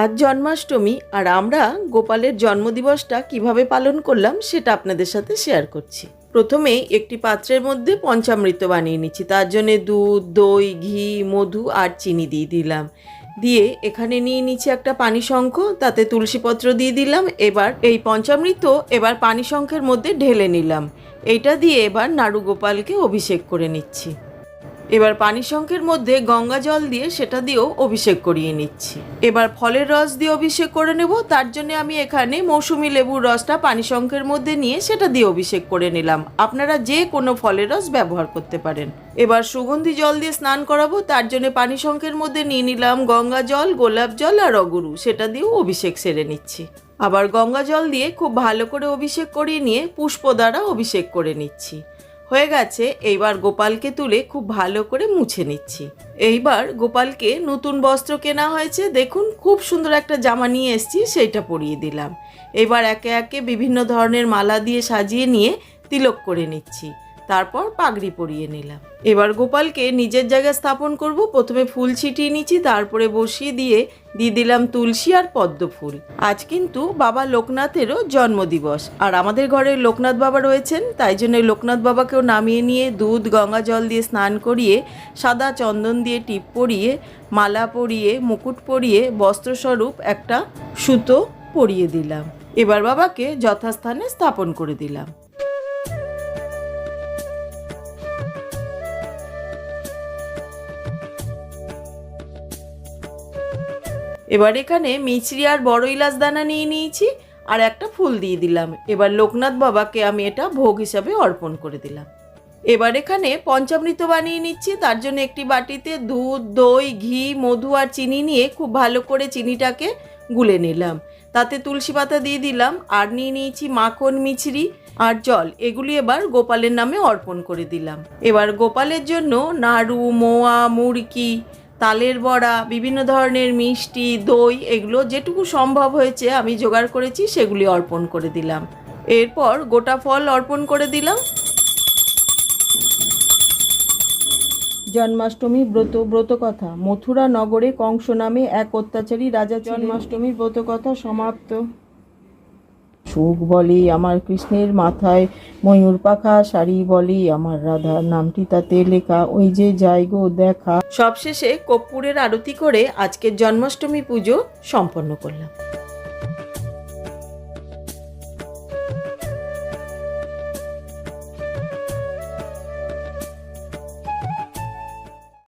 আজ জন্মাষ্টমী আর আমরা গোপালের জন্মদিবসটা কীভাবে পালন করলাম সেটা আপনাদের সাথে শেয়ার করছি। প্রথমে একটি পাত্রের মধ্যে পঞ্চামৃত বানিয়ে নিচ্ছি। তার জন্য দুধ, দই, ঘি, মধু আর চিনি দিয়ে দিলাম। দিয়ে এখানে নিয়ে নিচ্ছি একটা পানি শঙ্খ, তাতে তুলসীপত্র দিয়ে দিলাম। এবার এই পঞ্চামৃত এবার পানি শঙ্খের মধ্যে ঢেলে নিলাম। এইটা দিয়ে এবার নাড়ু গোপালকে অভিষেক করে নিচ্ছি। এবার পানি শঙ্খের মধ্যে গঙ্গা জল দিয়ে সেটা দিয়েও অভিষেক করিয়ে নিচ্ছি। এবার ফলের রস দিয়ে অভিষেক করে নেব, তার জন্য আমি এখানে মৌসুমি লেবুর রসটা পানি শঙ্খের মধ্যে নিয়ে সেটা দিয়ে অভিষেক করে নিলাম। আপনারা যে কোনো ফলের রস ব্যবহার করতে পারেন। এবার সুগন্ধি জল দিয়ে স্নান করাবো, তার জন্য পানি শঙ্খের মধ্যে নিয়ে নিলাম গঙ্গা জল, গোলাপ জল আর অগুরু, সেটা দিয়েও অভিষেক সেরে নিচ্ছি। আবার গঙ্গা জল দিয়ে খুব ভালো করে অভিষেক করিয়ে নিয়ে পুষ্প দ্বারা অভিষেক করে নিচ্ছি। হয়ে গেছে, এইবার গোপালকে তুলে খুব ভালো করে মুছে নিচ্ছি। এইবার গোপালকে নতুন বস্ত্র কেনা হয়েছে, দেখুন, খুব সুন্দর একটা জামা নিয়ে এসছি, সেইটা পরিয়ে দিলাম। এবার একে একে বিভিন্ন ধরনের মালা দিয়ে সাজিয়ে নিয়ে তিলক করে নিচ্ছি। তারপর পাগড়ি পরিয়ে নিলাম। এবার গোপালকে নিজের জায়গায় স্থাপন করব, প্রথমে ফুল ছিটিয়ে নিচ্ছি, তারপরে বসিয়ে দিয়ে দিয়ে দিলাম তুলসী আর পদ্ম ফুল। আজ কিন্তু বাবা লোকনাথেরও জন্মদিবস, আর আমাদের ঘরে লোকনাথ বাবা রয়েছেন, তাই জন্য লোকনাথ বাবাকেও নামিয়ে নিয়ে দুধ, গঙ্গা জল দিয়ে স্নান করিয়ে, সাদা চন্দন দিয়ে টিপ পরিয়ে, মালা পরিয়ে, মুকুট পরিয়ে, বস্ত্রস্বরূপ একটা সুতো পরিয়ে দিলাম। এবার বাবাকে যথাস্থানে স্থাপন করে দিলাম। এবার এখানে মিচড়ি আর বড় ইলাচ দানা নিয়ে নিয়েছি, আর একটা ফুল দিয়ে দিলাম। এবার লোকনাথ বাবাকে আমি এটা ভোগ হিসাবে অর্পণ করে দিলাম। এবার এখানে পঞ্চামৃত বানিয়ে নিচ্ছি, তার জন্য একটি বাটিতে দুধ, দই, ঘি, মধু আর চিনি নিয়ে খুব ভালো করে চিনিটাকে গুলে নিলাম। তাতে তুলসী পাতা দিয়ে দিলাম, আর নিয়ে নিয়েছি মাখন, মিছরি আর জল। এগুলি এবার গোপালের নামে অর্পণ করে দিলাম। এবার গোপালের জন্য নাড়ু, মোয়া, মুড়কি তালের বড়া বিভিন্ন ধরনের মিষ্টি দই এগুলো যেটুকু সম্ভব হয়েছে আমি জোগাড় করেছি সেগুলি অর্পণ করে দিলাম। এরপর গোটা ফল অর্পণ করে দিলাম। জন্মাষ্টমী ব্রত ব্রত কথা মথুরা নগরে কংস নামে এক অত্যাচারী রাজা জন্মাষ্টমী ব্রত কথা সমাপ্ত। সুখ বলি আমার কৃষ্ণের মাথায়, ময়ূর পাখা, শাড়ি বলি আমার রাধার নামটি তাতে লেখা, ওই যে জায়গো দেখা। সবশেষে কর্পূরের আরতি করে আজকের জন্মাষ্টমী পুজো সম্পন্ন করলাম।